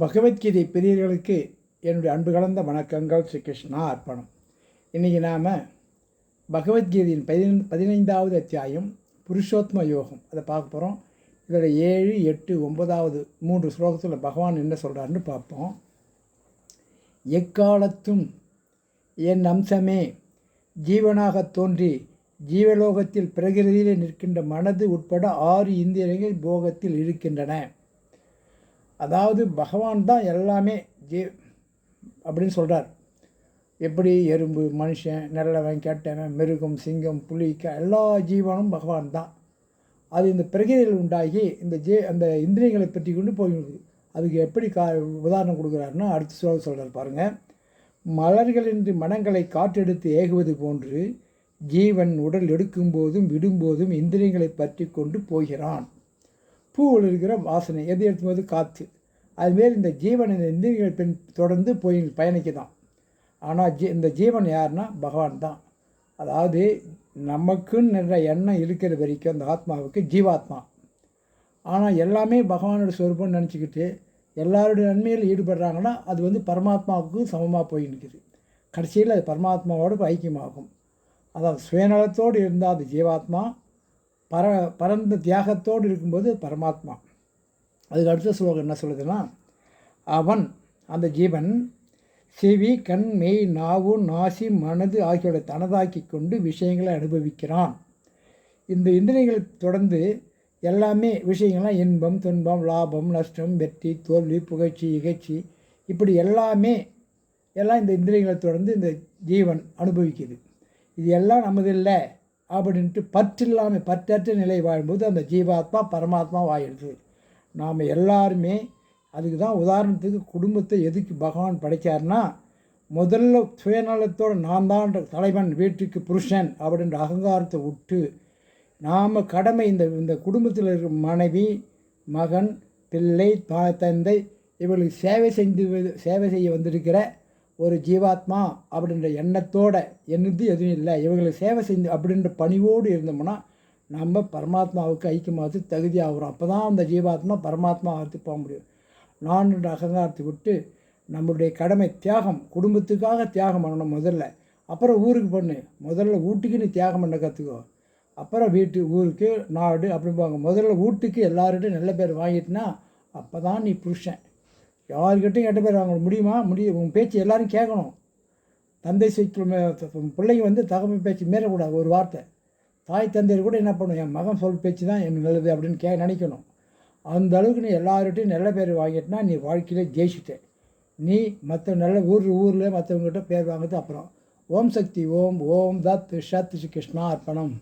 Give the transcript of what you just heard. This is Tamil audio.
பகவத்கீதை பிரியர்களுக்கு என்னுடைய அன்பு கலந்த வணக்கங்கள் ஸ்ரீ கிருஷ்ணா அர்ப்பணம். இன்றைக்கி நாம் பகவத்கீதையின் பதினை பதினைந்தாவது அத்தியாயம் புருஷோத்ம யோகம். அதை பார்க்க போகிறோம் இதில் ஏழு எட்டு ஒன்பதாவது மூன்று ஸ்லோகத்தில் பகவான் என்ன சொல்கிறாருன்னு பார்ப்போம். எக்காலத்தும் என் அம்சமே ஜீவனாக தோன்றி ஜீவலோகத்தில் பிரகிருதியில் நிற்கின்ற மனது உட்பட ஆறு இந்திரியங்கள் போகத்தில் இருக்கின்றன. அதாவது பகவான் தான் எல்லாமே ஜீ அப்படின்னு சொல்கிறார் எப்படி எறும்பு மனுஷன் நல்லவன் கெட்டவன் மிருகம் சிங்கம் புலிக்க எல்லா ஜீவனும் பகவான் தான். அது இந்த பிரகிரையில் உண்டாகி இந்த ஜே அந்த இந்திரியங்களை பற்றி கொண்டு போய் அதுக்கு எப்படி கா உதாரணம் கொடுக்குறாருன்னா அடுத்த சொல்ல சொல்கிறார் பாருங்கள் மலர்களின்றி மனங்களை காற்றெடுத்து ஏகுவது போன்று ஜீவன் உடல் எடுக்கும் போதும் விடும்போதும் இந்திரியங்களை பற்றி கொண்டு போகிறான். பூவில் இருக்கிற வாசனை எது எடுத்தும்போது காற்று. அதுமாரி இந்த ஜீவன் இந்த பின் தொடர்ந்து போய் பயணிக்குதான். ஆனால் ஜீ இந்த ஜீவன் யாருன்னா பகவான் தான். அதாவது நமக்குன்னு என்ற எண்ணம் இருக்கிற வரைக்கும் அந்த ஆத்மாவுக்கு ஜீவாத்மா. ஆனால் எல்லாமே பகவானோட சொரூபம்னு நினச்சிக்கிட்டு எல்லாருடைய நன்மையில் ஈடுபடுறாங்கன்னா அது வந்து பரமாத்மாவுக்கு சமமாக போய் நிற்குது கடைசியில் அது பரமாத்மாவோடு ஐக்கியமாகும். அதாவது சுயநலத்தோடு இருந்தால் அது ஜீவாத்மா பர பரந்த தியாகத்தோடு இருக்கும்போது பரமாத்மா. அதுக்கு அடுத்த ஸ்லோகம் என்ன சொல்லுதுன்னா அவன் அந்த ஜீவன் செவி கண் மெய் நாவு நாசி மனது ஆகியோரை தனதாக்கி கொண்டு விஷயங்களை அனுபவிக்கிறான். இந்த இந்திரியங்களை தொடர்ந்து எல்லாமே விஷயங்கள்லாம் இன்பம் துன்பம் லாபம் நஷ்டம் வெற்றி தோல்வி புகழ்ச்சி இகழ்ச்சி இப்படி எல்லாமே எல்லாம் இந்த இந்திரியங்களை தொடர்ந்து இந்த ஜீவன் அனுபவிக்குது. இது எல்லாம் நமது இல்லை அப்படின்ட்டு பற்றில்லாமல் பற்றற்ற நிலை வாழும்போது அந்த ஜீவாத்மா பரமாத்மா வாயிடுது நாம் எல்லாருமே அதுக்கு தான் உதாரணத்துக்கு குடும்பத்தை எதுக்கு பகவான் படைச்சார்னா முதல்ல சுயநலத்தோடு நான் தான் தலைவன் வீட்டுக்கு புருஷன் அப்படின்ற அகங்காரத்தை விட்டு நாம் கடமை இந்த இந்த குடும்பத்தில் இருக்கிற மனைவி மகன் பிள்ளை தந்தை இவர்களுக்கு சேவை செஞ்சு சேவை செய்ய வந்திருக்கிற ஒரு ஜீவாத்மா அப்படின்ற எண்ணத்தோட என்னது எதுவும் இல்லை. இவங்களுக்கு சேவை செஞ்சு அப்படின்ற பணிவோடு இருந்தோம்னா நம்ம பரமாத்மாவுக்கு ஐக்கியமாகத்து தகுதி ஆகிறோம். அப்போ தான் அந்த ஜீவாத்மா பரமாத்மா ஆகத்து போக முடியும். நான் என்ற அகங்காரத்தை விட்டு நம்மளுடைய கடமை தியாகம் குடும்பத்துக்காக தியாகம் பண்ணணும் முதல்ல. அப்புறம் ஊருக்கு பண்ணு. முதல்ல வீட்டுக்கு நீ தியாகம் பண்ண கற்றுக்கோ அப்புறம் வீட்டு ஊருக்கு நாடு அப்படிம்பாங்க முதல்ல வீட்டுக்கு எல்லார்கிட்டையும் நல்ல பேர் வாங்கிட்டுனா அப்போ தான் நீ புருஷன். யாருக்கிட்டையும் எட்டு பேர் வாங்க முடியுமா? முடியும் உங்கள் பேச்சு எல்லோரும் கேட்கணும். தந்தை சொல் பிள்ளைங்க வந்து தகமை பேச்சு மீறக்கூடாது ஒரு வார்த்தை. தாய் தந்தையர் கூட என்ன பண்ணும்? என் மகன் சொல் பேச்சு தான் எனக்கு நல்லது அப்படின்னு கே நினைக்கணும். அந்த அளவுக்கு நீ எல்லார்கிட்டையும் நல்ல பேர் வாங்கிட்டுனா நீ வாழ்க்கையிலே ஜெயிச்சுட்டேன் நீ மற்ற நல்ல ஊர் ஊரில் மற்றவங்ககிட்ட பேர் வாங்குறது அப்புறம் ஓம் சக்தி ஓம் ஓம் தத் ஷத் ஸ்ரீ கிருஷ்ணா அர்ப்பணம்